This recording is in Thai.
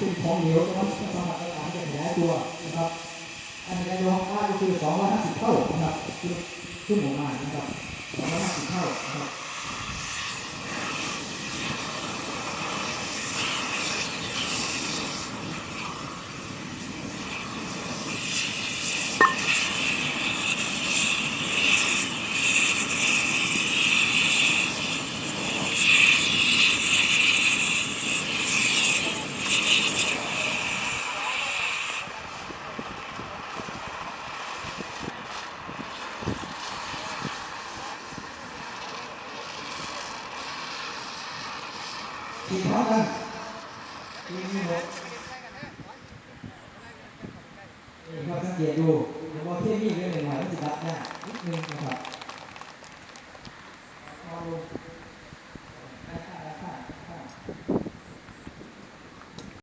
ซึ่งของเหลวนะครับสามารถในการจะขยายตัวนะครับ อันนี้ในรองค่าก็คือ 250 เท่านะครับคือขึ้นออกมานะครับ250 เท่านะครับ ขี่พร้อมกันทีนี้หกนี่ก็สังเกตดูเฉพาะเที่ยนี่เรื่องหนึ่งหมายมันจะรับได้นิดนึงนะครับ